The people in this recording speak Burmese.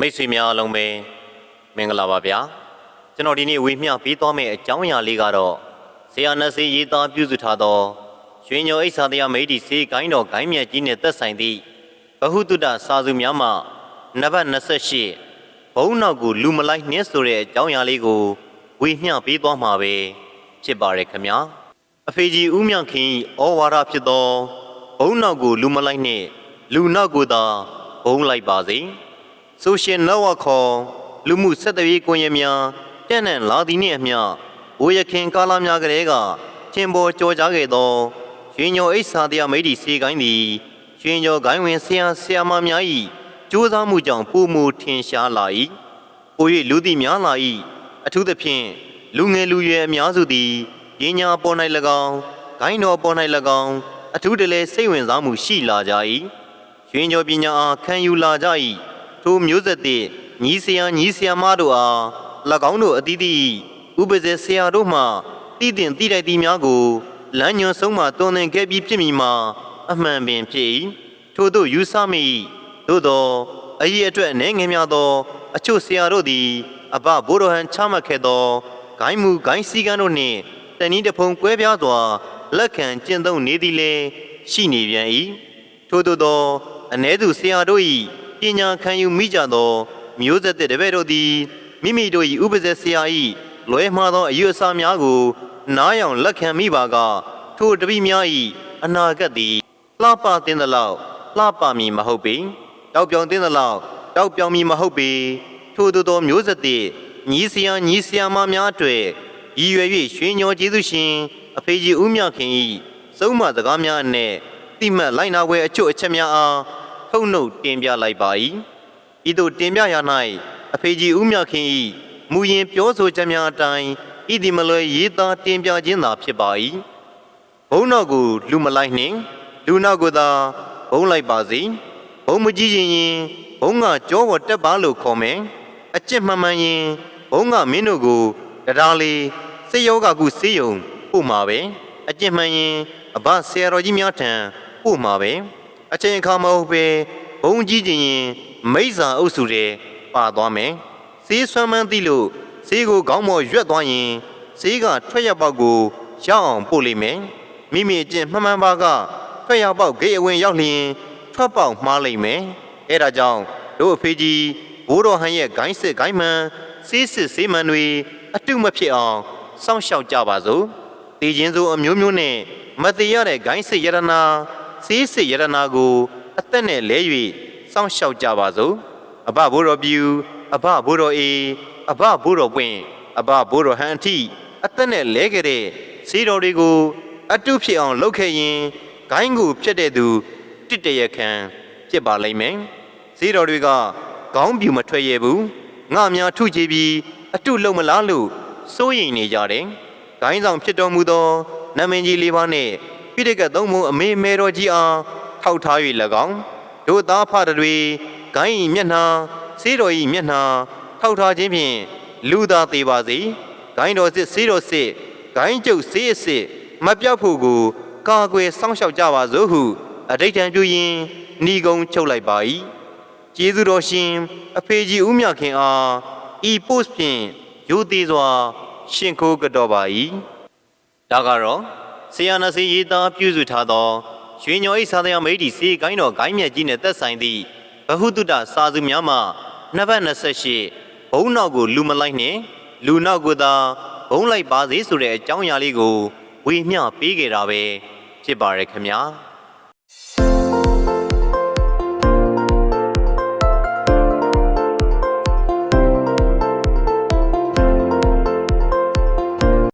မိတ်ဆွေများအားလုံးပဲမင်္ဂလာပါဗျာကျွန်တော်ဒီနေ့ဝေမျှပေးသွားမယ့်အကြောင်းအရာလေးကတော့ဆရာနတ်စေရေးသားပြုစုထားသောရွှေညောအိဆာတရားမိတ်ဒီစေကိုင်းတော်ဂိုင်းမြတ်ကြီးနှင့်သက်ဆိုင်သည့်ဘဟုတုတစာစုများမှနံပါတ်28ဘုံနောက်ကိုလူမလိုက်နှင်းဆိုတဲ့အကြောင်းအရာလေးကိုဝေမျှပေးသွားမှာပဲဖြစ်ပါရယ်ခင်ဗျာအဖေကြီးဦးမြခင်၏ဩဝါဒဖြစ်သောဘုံနောက်ကိုလူမလိုက်နှင့်လူနောက်ကိုသာဘုံလိုက်ပါစေ ဆိုရှယ်နက်ဝါခေါ်လူမှုဆက်သွယ်ရေးကွန်ရက်များတန့်နှံ့လာသည်နှင့်အမျှဘိုးရခင်ကာလများကလေးကထင်ပေါ်ကြော်ကြားခဲ့သောရွှေညောအိဆာတရားမိတ်ဒီစေကိုင်းသည်ရွှေညောဂိုင်းဝင်ဆရာဆရာမများ၏ကြိုးစားမှုကြောင့်ပုံမူထင်ရှားလာ၏ပို၍လူသည်များလာ၏အထူးသဖြင့်လူငယ်လူရွယ်အများစုသည်ပညာပေါ်၌၎င်းဂိုင်းတော်ပေါ်၌၎င်းအထူးတလဲစိတ်ဝင်စားမှုရှိလာကြ၏ရွှေညောပညာအားခံယူလာကြ၏ ထိုမျိုးဆက်သည့်ညီဆရာညီဆရာမတို့အား၎င်းတို့အသီးသီးဥပဇေဆရာတို့မှတည်တင်တည်တိုက်သည်များကိုလမ်းညွန်ဆုံးမှတွင်တင်ခဲ့ပြီးဖြစ်မည်မှာအမှန်ပင်ဖြစ်၏ထို့သောယူဆမိသို့သောအရေးအတွက်အနေငယ်များသော အချို့ဆရာတို့သည်အဘဘိုးတော်ဟန်ချမှတ်ခဲ့သောဂိုင်းမူဂိုင်းစည်းကမ်းတို့နှင့်တဏီတဖုံကွဲပြားစွာလက်ခံကျင့်သုံးနေသည်လည်းရှိနေပြန်၏ထို့သောသောအ ਨੇ သူဆရာတို့၏ ပညာခံယူမိကြသော မျိုးဆက်တဲ့တပည့်တို့သည်မိမိတို့၏ဥပဇေဆရာ၏လွဲမှားသောအယူအဆများကို နားယောင်လက်ခံမိပါကထိုတပိများ၏အနာဂတ်သည်လှပတင်သလောက်လှပမည်မဟုတ်ပေတောက်ပြောင်တင်သလောက်တောက်ပြောင်မည်မဟုတ်ပေထိုသို့သောမျိုးဆက်တဲ့ညီဆရာညီဆရာမများအတွေ့ရည်ရွယ်၍ရွှေညောကျေးဇူးရှင်အဖေကြီးဦးမြခင်၏စုံးမစကားများနဲ့တိမှတ်လိုက်နာဝဲအချို့အချက်များအား ထုတ်နှုတ်တင်ပြလိုက်ပါ၏ဤသို့တင်ပြရ၌အဖေကြီးဦးမြခင်၏မူရင်ပြောဆိုချက်များအတိုင်းဤဒီမလွယ်ရေးသားတင်ပြခြင်းသာဖြစ်ပါ၏ဘုံနောက်ကိုလူမလိုက်နှင့်လူနောက်ကိုသာဘုံလိုက်ပါစေဘုံမကြည့်ရင်ရင်ဘုံကကြောပေါ်တက်ပါလို့ခေါ်မယ်အကျင့်မှန်မှန်ရင်ဘုံကမင်းတို့ကိုတရားလေးစေယောဂကုစေယုံပို့မှာပဲအကျင့်မှန်ရင်အဘဆရာတော်ကြီးများထံပို့မှာပဲ အချိန်အခါမဟုတ်ပဲဘုံကြီးခြင်းရင်မိစ္ဆာအုပ်စုတွေပါသွားမယ်စေးဆွမ်းမှန်းသိလို့စေးကိုခေါင်းပေါ်ရွက်သွားရင်စေးကထွက်ရပေါက်ကိုရောက်အောင်ပို့လိမ့်မယ်မိမိအကျင့်မှန်မှန်ပါကထွက်ရပေါက်ဂိတ်အဝင်ရောက်လျင်ထွက်ပေါက်မှားလိမ့်မယ်အဲဒါကြောင့်တို့အဖေကြီးဘိုးတော်ဟန်ရဲ့ဂိုင်းစစ်ဂိုင်းမှန်စေးစစ်စေးမှန်တွေအတုမဖြစ်အောင်စောင့်ရှောက်ကြပါစို့တည်ခြင်းစိုးအမျိုးမျိုးနဲ့မတည်ရတဲ့ဂိုင်းစစ်ယရနာ စေးစစ်ယရနာကို အသက်နဲ့လဲ၍စောင့်ရှောက်ကြပါစို့အဘဘိုးတော်ပြူအဘဘိုးတော်အေအဘဘိုးတော်ပွင့်အဘဘိုးတော်ဟန်အထိအသက်နဲ့လဲခဲ့တဲ့စေးတော်တွေကိုအတုဖြစ်အောင်လုပ်ခဲ့ရင်ဂိုင်းကိုဖျက်တဲ့သူတစ်တရခံဖြစ်ပါလိမ့်မယ်စေးတော်တွေကခေါင်းပြူမထွက်ရဘူးငါများထုချပြီးအတုလုံးမလားလို့စိုးရိမ်နေကြတယ်ဂိုင်းဆောင်ဖြစ်တော်မူသောနမင်းကြီးလေးပါးနဲ့ ပိဋကတ်သုံးပုံအမေမဲတော်ကြီးအားထောက်ထား၍၎င်းတို့သားဖတွေဂိုင်း၏မျက်နှာစေးတော်၏မျက်နှာထောက်ထားခြင်းဖြင့်လူသားသေးပါစေဂိုင်းတော်စစ်စေးတော်စစ်ဂိုင်းကျုပ်စေးအစစ်မပြောက်ဖို့ကိုကာကွယ်စောင့်ရှောက်ကြပါစို့ဟုအဋိဋ္ဌံပြုရင်းဏီကုံချုပ်လိုက်ပါ၏ကျေးဇူးတော်ရှင်အဖေကြီးဦးမြခင်အားဤ post ဖြင့်ရိုသေစွာ ရှင်ခိုးကြတော်ပါ၏ဒါကတော့ ဆီယနာစီရေးသားပြုစုထားသောရွှေညောအိစာတရားမိတ်ဒီစေကိုင်းတော်ဂိုင်းမြတ်ကြီးနဲ့သက်ဆိုင်သည့်ဘဟုတုတစာစုများမှနံပါတ်28ဘုံနောက်ကိုလူမလိုက်နှင့်လူနောက်ကိုသာဘုံလိုက်ပါစေဆိုတဲ့အကြောင်းအရာလေးကိုဝေမျှပေးခဲ့တာပဲဖြစ်ပါရယ်ခင်ဗျာ